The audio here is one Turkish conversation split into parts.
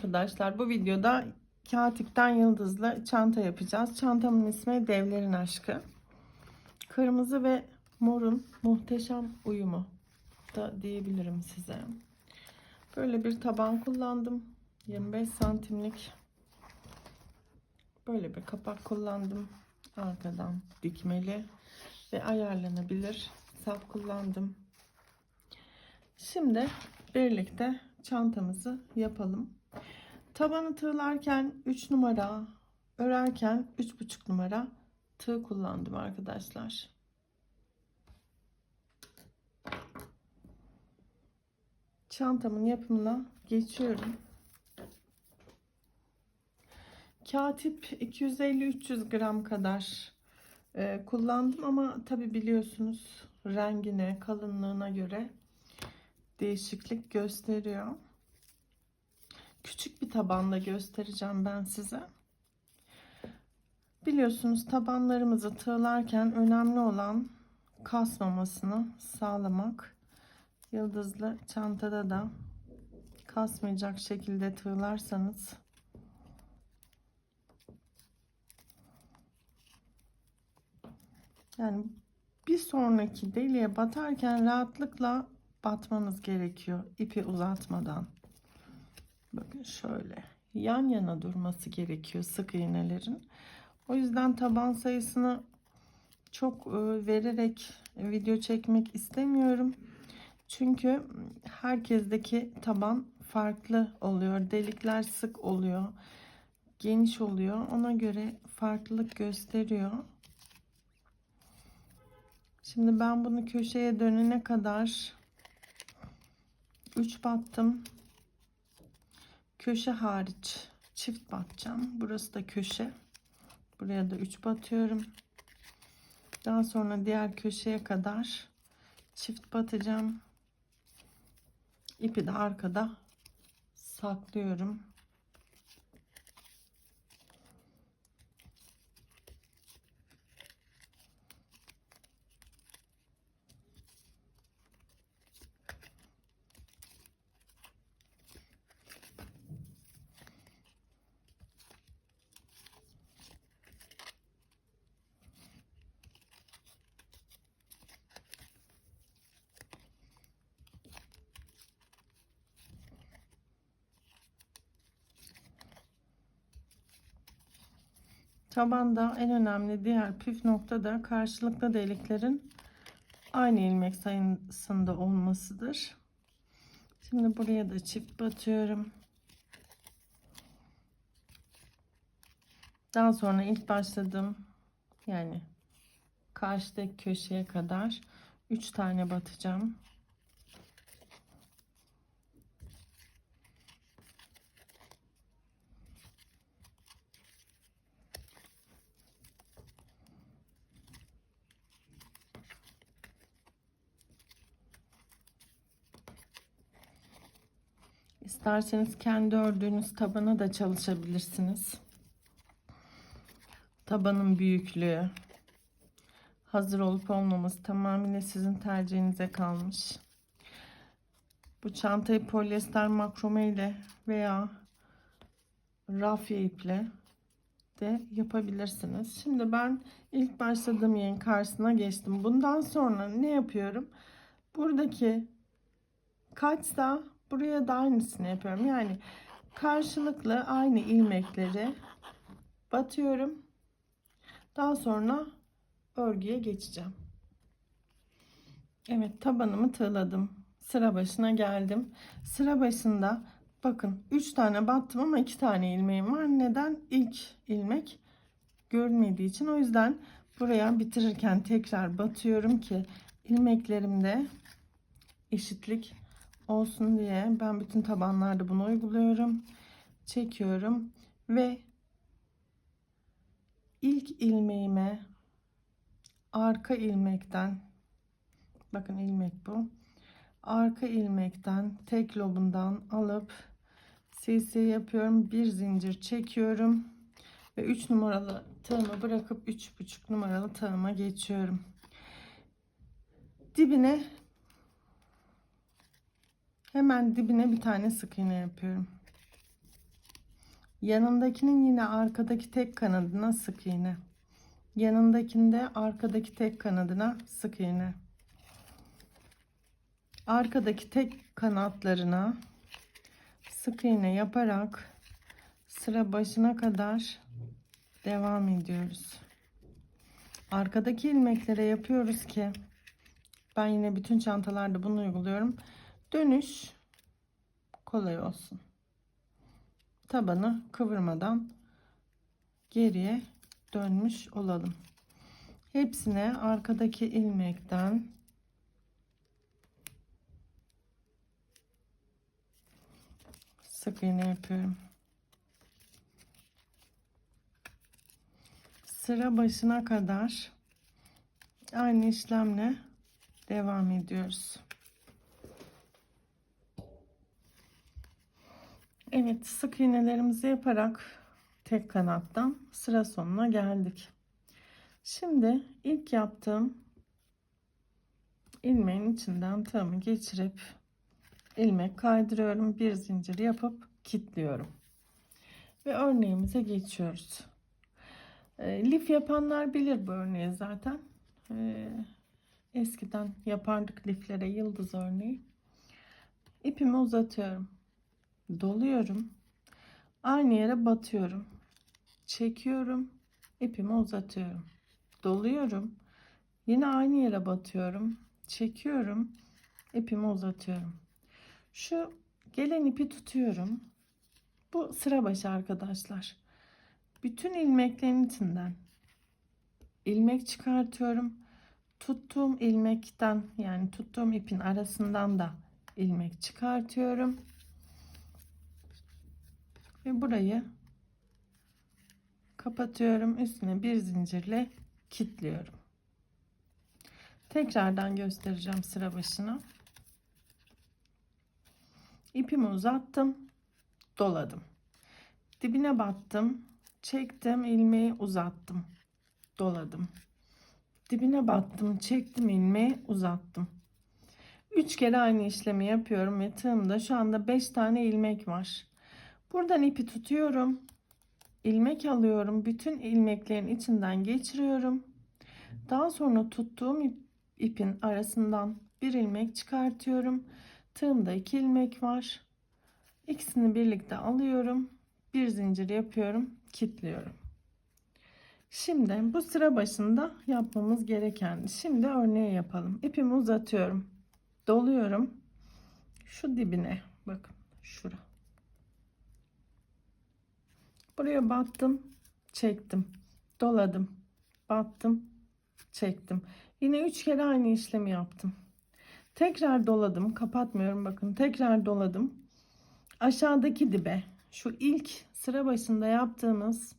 Arkadaşlar. Bu videoda Katik'ten yıldızlı çanta yapacağız. Çantamın ismi Devlerin Aşkı. Kırmızı ve morun muhteşem uyumu da diyebilirim size. Böyle bir taban kullandım. 25 santimlik. Böyle bir kapak kullandım. Arkadan dikmeli ve ayarlanabilir sap kullandım. Şimdi birlikte çantamızı yapalım. Tabanı tığlarken 3 numara, örerken 3,5 numara tığ kullandım arkadaşlar. Çantamın yapımına geçiyorum. Katip 250-300 gram kadar e, kullandım ama tabi biliyorsunuz rengine, kalınlığına göre değişiklik gösteriyor. Küçük bir tabanla göstereceğim ben size. Biliyorsunuz tabanlarımızı tığlarken önemli olan kasmamasını sağlamak. Yıldızlı çantada da kasmayacak şekilde tığlarsanız yani bir sonraki deliğe batarken rahatlıkla batmanız gerekiyor ipi uzatmadan. Bakın şöyle yan yana durması gerekiyor sık iğnelerin. O yüzden taban sayısını çok e, vererek video çekmek istemiyorum. Çünkü herkesteki taban farklı oluyor. Delikler sık oluyor. Geniş oluyor. Ona göre farklılık gösteriyor. Şimdi ben bunu köşeye dönene kadar 3 battım. Köşe hariç çift batacağım. Burası da köşe. Buraya da 3 batıyorum. Daha sonra diğer köşeye kadar çift batacağım. İpi de arkada saklıyorum. Tabanda en önemli diğer püf nokta da karşılıklı deliklerin aynı ilmek sayısında olmasıdır. Şimdi buraya da çift batıyorum. Daha sonra ilk başladım yani karşıdaki köşeye kadar 3 tane batacağım. İsterseniz kendi ördüğünüz tabana da çalışabilirsiniz. Tabanın büyüklüğü, hazır olup olmaması tamamıyla sizin tercihinize kalmış. Bu çantayı polyester makrome ile veya rafya iple de yapabilirsiniz. Şimdi ben ilk başladığım yerin karşısına geçtim. Bundan sonra ne yapıyorum? Buradaki kaçsa buraya da aynısını yapıyorum. Yani karşılıklı aynı ilmekleri batıyorum. Daha sonra örgüye geçeceğim. Evet tabanımı tığladım. Sıra başına geldim. Sıra başında bakın 3 tane battım ama 2 tane ilmeğim var. Neden? İlk ilmek görünmediği için. O yüzden buraya bitirirken tekrar batıyorum ki ilmeklerimde eşitlik olsun diye ben bütün tabanlarda bunu uyguluyorum. Çekiyorum ve ilk ilmeğime arka ilmekten bakın ilmek bu. Arka ilmekten tek lobundan alıp silsile yapıyorum. Bir zincir çekiyorum ve 3 numaralı tığımı bırakıp 3,5 numaralı tığıma geçiyorum. Dibine Hemen dibine bir tane sık iğne yapıyorum. Yanındakinin yine arkadaki tek kanadına sık iğne. Yanındakinde arkadaki tek kanadına sık iğne. Arkadaki tek kanatlarına sık iğne yaparak sıra başına kadar devam ediyoruz. Arkadaki ilmeklere yapıyoruz ki ben yine bütün çantalarda bunu uyguluyorum. Dönüş kolay olsun. Tabanı kıvırmadan geriye dönmüş olalım. Hepsine arkadaki ilmekten sık iğne yapıyorum. Sıra başına kadar aynı işlemle devam ediyoruz. Evet, sık iğnelerimizi yaparak tek kanattan sıra sonuna geldik. Şimdi ilk yaptığım ilmeğin içinden tığımı geçirip ilmek kaydırıyorum. Bir zincir yapıp kilitliyorum. Ve örneğimize geçiyoruz. E, lif yapanlar bilir bu örneği zaten. E, eskiden yapardık liflere yıldız örneği. İpimi uzatıyorum. Doluyorum. Aynı yere batıyorum. Çekiyorum. ipimi uzatıyorum. Doluyorum. Yine aynı yere batıyorum. Çekiyorum. ipimi uzatıyorum. Şu gelen ipi tutuyorum. Bu sıra başı arkadaşlar. Bütün ilmeklerin içinden ilmek çıkartıyorum. Tuttuğum ilmekten yani tuttuğum ipin arasından da ilmek çıkartıyorum. Ve burayı kapatıyorum. Üstüne bir zincirle kilitliyorum. Tekrardan göstereceğim sıra başına. İpimi uzattım. Doladım. Dibine battım. Çektim ilmeği uzattım. Doladım. Dibine battım. Çektim ilmeği uzattım. 3 kere aynı işlemi yapıyorum ve tığımda şu anda 5 tane ilmek var. Buradan ipi tutuyorum. ilmek alıyorum. Bütün ilmeklerin içinden geçiriyorum. Daha sonra tuttuğum ip, ipin arasından bir ilmek çıkartıyorum. Tığımda iki ilmek var. İkisini birlikte alıyorum. Bir zincir yapıyorum. Kilitliyorum. Şimdi bu sıra başında yapmamız gereken. Şimdi örneği yapalım. İpimi uzatıyorum. Doluyorum. Şu dibine bakın şura. Buraya battım, çektim. Doladım. Battım, çektim. Yine üç kere aynı işlemi yaptım. Tekrar doladım. Kapatmıyorum bakın. Tekrar doladım. Aşağıdaki dibe şu ilk sıra başında yaptığımız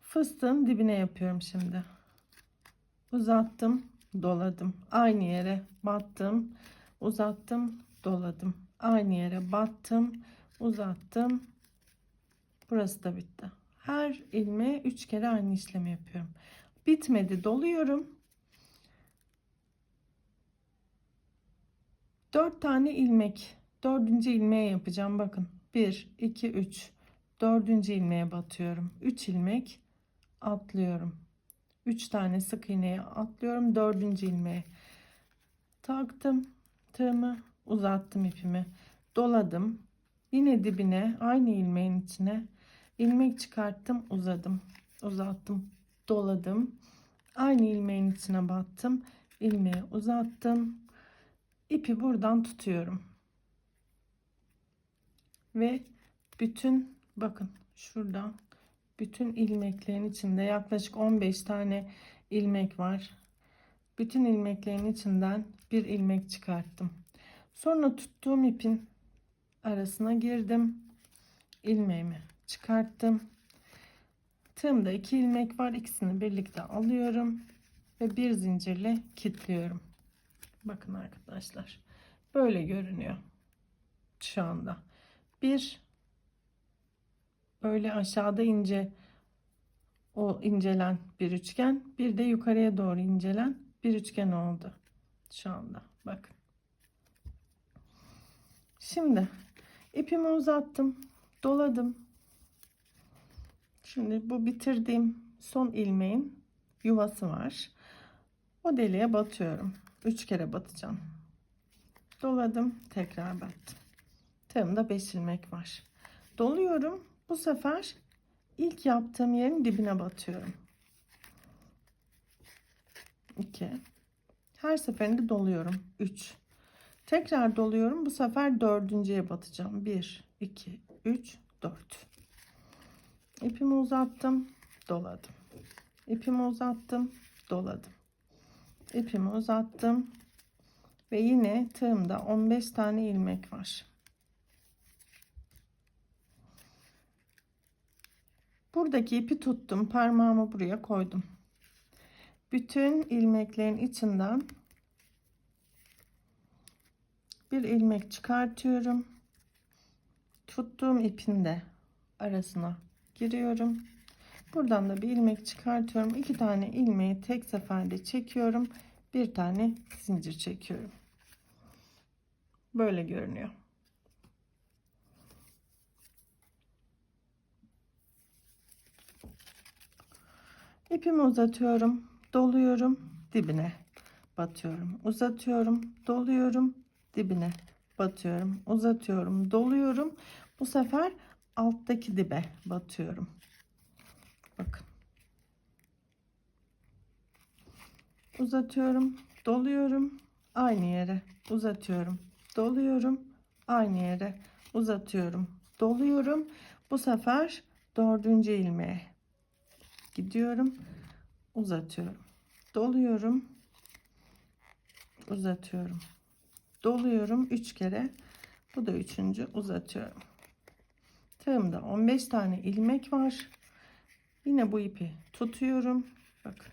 fıstığın dibine yapıyorum şimdi. Uzattım, doladım. Aynı yere battım, uzattım, doladım. Aynı yere battım, uzattım. Burası da bitti. Her ilmeğe 3 kere aynı işlemi yapıyorum. Bitmedi, doluyorum. 4 tane ilmek. Dördüncü ilmeğe yapacağım. Bakın. 1, 2, 3. Dördüncü ilmeğe batıyorum. 3 ilmek atlıyorum. 3 tane sık iğneye atlıyorum. Dördüncü ilmeğe taktım. Tığımı uzattım ipimi. Doladım. Yine dibine aynı ilmeğin içine ilmek çıkarttım. Uzadım. Uzattım. Doladım. Aynı ilmeğin içine battım. ilmeği uzattım ipi buradan tutuyorum. Ve bütün bakın şuradan bütün ilmeklerin içinde yaklaşık 15 tane ilmek var. Bütün ilmeklerin içinden bir ilmek çıkarttım. Sonra tuttuğum ipin arasına girdim. ilmeğimi çıkarttım. Tığımda iki ilmek var. İkisini birlikte alıyorum ve bir zincirle kilitliyorum. Bakın arkadaşlar. Böyle görünüyor. Şu anda. Bir böyle aşağıda ince o incelen bir üçgen. Bir de yukarıya doğru incelen bir üçgen oldu. Şu anda. Bakın. Şimdi ipimi uzattım. doladım. Şimdi bu bitirdiğim son ilmeğin yuvası var. O deliğe batıyorum. 3 kere batacağım. Doladım, tekrar battım. Tığımda 5 ilmek var. Doluyorum. Bu sefer ilk yaptığım yerin dibine batıyorum. 2 Her seferinde doluyorum. 3 Tekrar doluyorum. Bu sefer dördüncüye batacağım. 1 2 3 4 İpimi uzattım, doladım. İpimi uzattım, doladım. İpimi uzattım ve yine tığımda 15 tane ilmek var. Buradaki ipi tuttum, parmağımı buraya koydum. Bütün ilmeklerin içinden bir ilmek çıkartıyorum. Tuttuğum ipin de arasına giriyorum. Buradan da bir ilmek çıkartıyorum. İki tane ilmeği tek seferde çekiyorum. Bir tane zincir çekiyorum. Böyle görünüyor. İpimi uzatıyorum, doluyorum, dibine batıyorum. Uzatıyorum, doluyorum, dibine batıyorum. Uzatıyorum, doluyorum. Bu sefer alttaki dibe batıyorum. Bakın. Uzatıyorum, doluyorum, aynı yere uzatıyorum, doluyorum, aynı yere uzatıyorum, doluyorum. Bu sefer dördüncü ilmeğe gidiyorum, uzatıyorum, doluyorum, uzatıyorum, doluyorum üç kere. Bu da üçüncü uzatıyorum. Tığımda 15 tane ilmek var. Yine bu ipi tutuyorum. Bakın.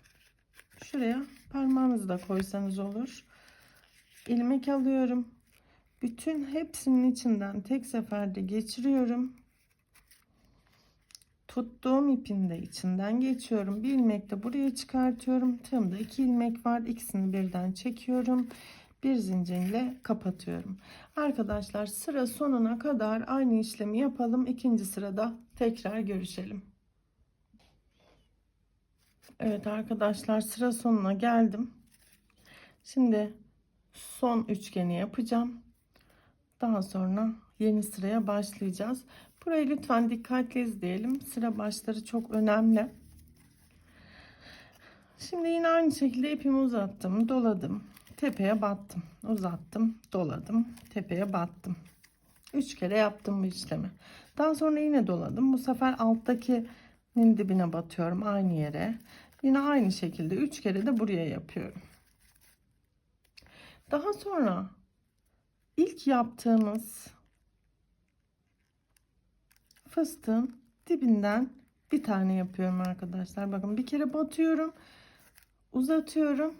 Şuraya parmağınızı da koysanız olur. İlmek alıyorum. Bütün hepsinin içinden tek seferde geçiriyorum. Tuttuğum ipin de içinden geçiyorum. Bir ilmek de buraya çıkartıyorum. Tığımda iki ilmek var. İkisini birden çekiyorum bir zincirle kapatıyorum. Arkadaşlar sıra sonuna kadar aynı işlemi yapalım. İkinci sırada tekrar görüşelim. Evet arkadaşlar sıra sonuna geldim. Şimdi son üçgeni yapacağım. Daha sonra yeni sıraya başlayacağız. Burayı lütfen dikkatli izleyelim. Sıra başları çok önemli. Şimdi yine aynı şekilde ipimi uzattım, doladım tepeye battım. Uzattım doladım. Tepeye battım. 3 kere yaptım bu işlemi. Daha sonra yine doladım. Bu sefer alttakinin dibine batıyorum aynı yere. Yine aynı şekilde 3 kere de buraya yapıyorum. Daha sonra ilk yaptığımız fıstığın dibinden bir tane yapıyorum arkadaşlar. Bakın bir kere batıyorum uzatıyorum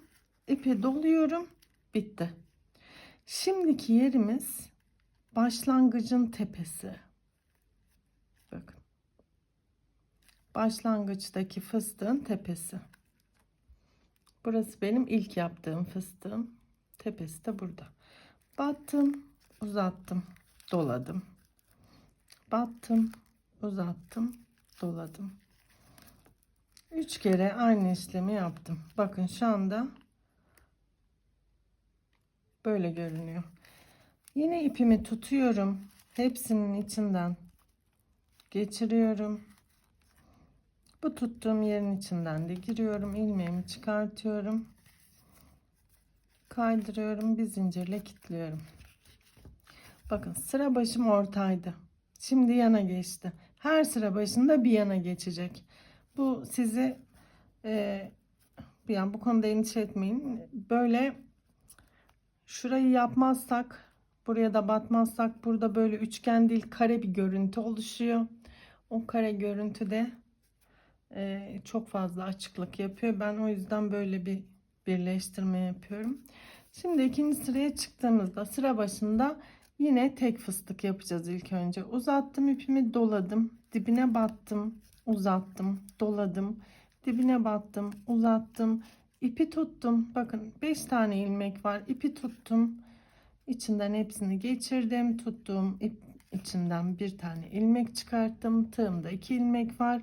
ipi doluyorum. Bitti. Şimdiki yerimiz başlangıcın tepesi. Bakın. Başlangıçtaki fıstığın tepesi. Burası benim ilk yaptığım fıstığım. Tepesi de burada. Battım uzattım doladım. Battım uzattım doladım. Üç kere aynı işlemi yaptım. Bakın şu anda böyle görünüyor. Yine ipimi tutuyorum. Hepsinin içinden geçiriyorum. Bu tuttuğum yerin içinden de giriyorum. ilmeğimi çıkartıyorum. Kaydırıyorum. Bir zincirle kilitliyorum. Bakın sıra başım ortaydı. Şimdi yana geçti. Her sıra başında bir yana geçecek. Bu sizi e, yani bu konuda endişe etmeyin. Böyle şurayı yapmazsak buraya da batmazsak burada böyle üçgen değil kare bir görüntü oluşuyor. O kare görüntüde e, çok fazla açıklık yapıyor. Ben o yüzden böyle bir birleştirme yapıyorum. Şimdi ikinci sıraya çıktığımızda sıra başında yine tek fıstık yapacağız ilk önce. Uzattım ipimi doladım. Dibine battım uzattım, doladım, dibine battım, uzattım, ipi tuttum. Bakın 5 tane ilmek var. İpi tuttum. İçinden hepsini geçirdim. Tuttuğum ip, içinden bir tane ilmek çıkarttım. Tığımda iki ilmek var.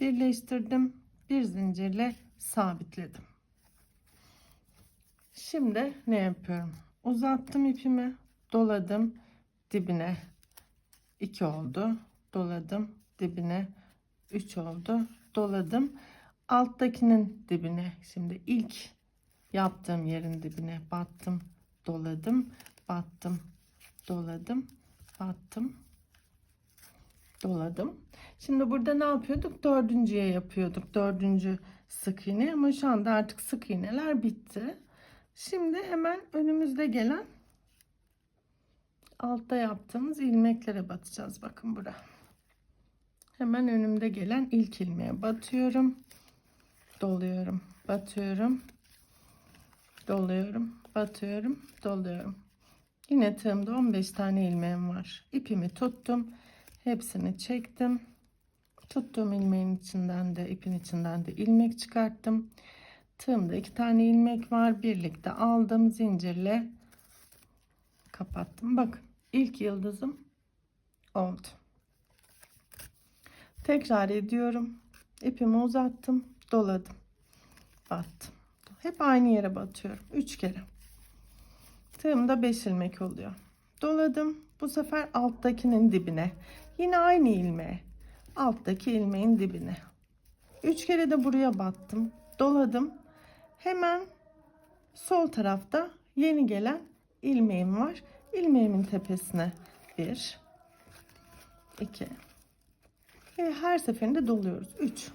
Birleştirdim. Bir zincirle sabitledim. Şimdi ne yapıyorum? Uzattım ipimi, doladım dibine 2 oldu. Doladım dibine 3 oldu. Doladım alttakinin dibine. Şimdi ilk yaptığım yerin dibine battım, doladım, battım, doladım, battım, doladım. Şimdi burada ne yapıyorduk? Dördüncüye yapıyorduk. Dördüncü sık iğne ama şu anda artık sık iğneler bitti. Şimdi hemen önümüzde gelen altta yaptığımız ilmeklere batacağız. Bakın bura. Hemen önümde gelen ilk ilmeğe batıyorum. Doluyorum. Batıyorum. Doluyorum. Batıyorum. Doluyorum. Yine tığımda 15 tane ilmeğim var. İpimi tuttum. Hepsini çektim. Tuttuğum ilmeğin içinden de ipin içinden de ilmek çıkarttım. Tığımda iki tane ilmek var. Birlikte aldım zincirle kapattım. Bakın ilk yıldızım oldu. Tekrar ediyorum. İpimi uzattım, doladım. Battım. Hep aynı yere batıyorum. 3 kere. Tığımda 5 ilmek oluyor. Doladım. Bu sefer alttakinin dibine. Yine aynı ilmeğe. Alttaki ilmeğin dibine. 3 kere de buraya battım. Doladım. Hemen sol tarafta yeni gelen ilmeğim var. İlmeğimin tepesine 1 2 ve her seferinde doluyoruz. 3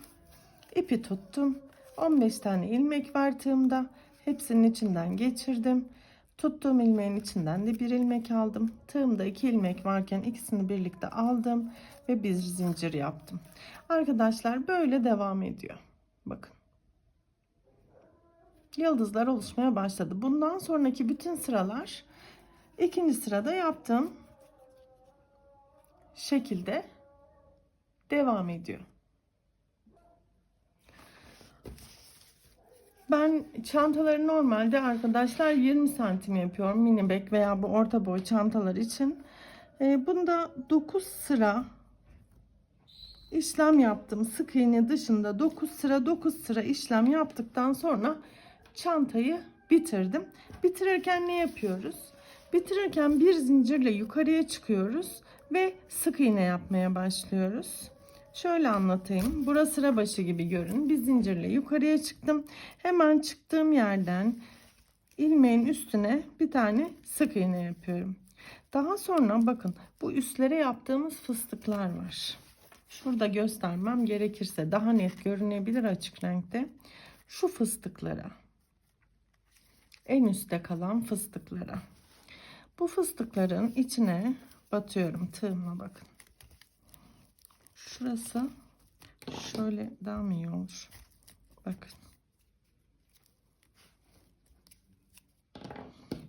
ipi tuttum. 15 tane ilmek var tığımda. Hepsinin içinden geçirdim. Tuttuğum ilmeğin içinden de bir ilmek aldım. Tığımda iki ilmek varken ikisini birlikte aldım ve bir zincir yaptım. Arkadaşlar böyle devam ediyor. Bakın. Yıldızlar oluşmaya başladı. Bundan sonraki bütün sıralar ikinci sırada yaptığım şekilde devam ediyor. Ben çantaları normalde arkadaşlar 20 santim yapıyorum mini bag veya bu orta boy çantalar için. Ee, bunda 9 sıra işlem yaptım. Sık iğne dışında 9 sıra 9 sıra işlem yaptıktan sonra çantayı bitirdim. Bitirirken ne yapıyoruz? Bitirirken bir zincirle yukarıya çıkıyoruz ve sık iğne yapmaya başlıyoruz. Şöyle anlatayım. Burası sıra başı gibi görün. Bir zincirle yukarıya çıktım. Hemen çıktığım yerden ilmeğin üstüne bir tane sık iğne yapıyorum. Daha sonra bakın bu üstlere yaptığımız fıstıklar var. Şurada göstermem gerekirse daha net görünebilir açık renkte. Şu fıstıklara en üstte kalan fıstıklara. Bu fıstıkların içine batıyorum tığımla bakın. Şurası şöyle daha mı iyi olur? Bakın.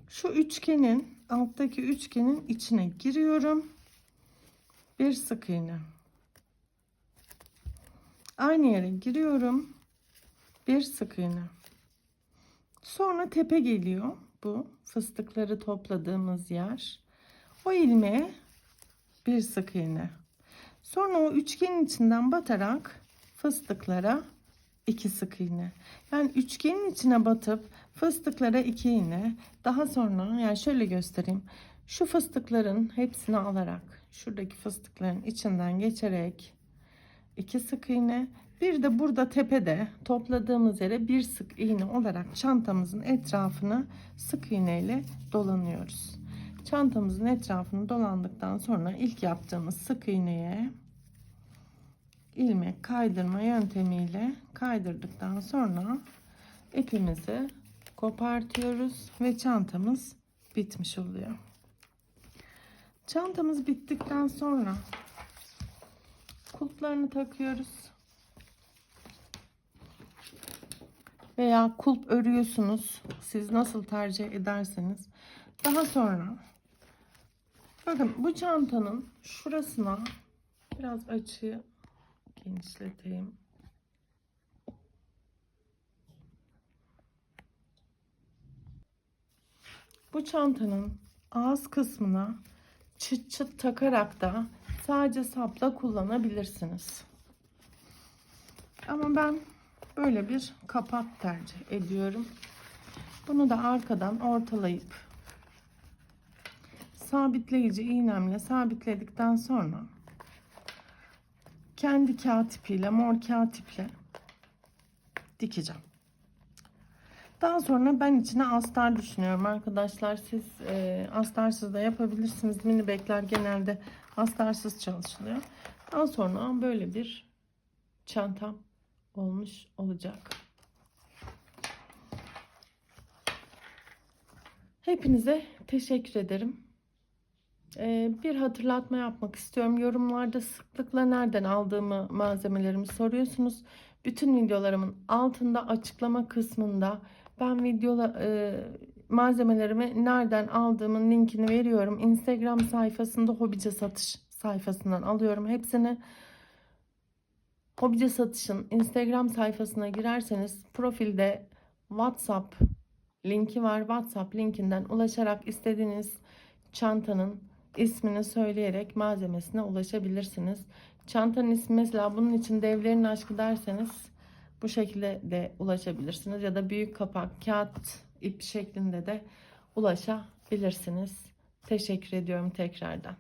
Şu üçgenin alttaki üçgenin içine giriyorum. Bir sık iğne. Aynı yere giriyorum. Bir sık iğne. Sonra tepe geliyor. Bu fıstıkları topladığımız yer. O ilmeğe bir sık iğne. Sonra o üçgenin içinden batarak fıstıklara iki sık iğne. Yani üçgenin içine batıp fıstıklara iki iğne. Daha sonra yani şöyle göstereyim. Şu fıstıkların hepsini alarak şuradaki fıstıkların içinden geçerek iki sık iğne bir de burada tepede topladığımız yere bir sık iğne olarak çantamızın etrafını sık iğne ile dolanıyoruz. Çantamızın etrafını dolandıktan sonra ilk yaptığımız sık iğneye ilmek kaydırma yöntemiyle kaydırdıktan sonra ipimizi kopartıyoruz ve çantamız bitmiş oluyor. Çantamız bittikten sonra kulplarını takıyoruz. Veya kulp örüyorsunuz. Siz nasıl tercih ederseniz. Daha sonra bakın bu çantanın şurasına biraz açıyı genişleteyim. Bu çantanın ağız kısmına çıt çıt takarak da sadece sapla kullanabilirsiniz. Ama ben böyle bir kapak tercih ediyorum. Bunu da arkadan ortalayıp sabitleyici iğnemle sabitledikten sonra kendi kağıt ipiyle mor kağıt iple dikeceğim. Daha sonra ben içine astar düşünüyorum arkadaşlar. Siz e, astarsız da yapabilirsiniz. Mini bekler genelde astarsız çalışılıyor. Daha sonra böyle bir çantam olmuş olacak. Hepinize teşekkür ederim. Ee, bir hatırlatma yapmak istiyorum. Yorumlarda sıklıkla nereden aldığımı malzemelerimi soruyorsunuz. Bütün videolarımın altında açıklama kısmında ben videola e, malzemelerimi nereden aldığımın linkini veriyorum. Instagram sayfasında hobice satış sayfasından alıyorum hepsini. Hobice satışın Instagram sayfasına girerseniz profilde WhatsApp linki var. WhatsApp linkinden ulaşarak istediğiniz çantanın ismini söyleyerek malzemesine ulaşabilirsiniz. Çantanın ismi mesela bunun için devlerin aşkı derseniz bu şekilde de ulaşabilirsiniz ya da büyük kapak kağıt ip şeklinde de ulaşabilirsiniz. Teşekkür ediyorum tekrardan.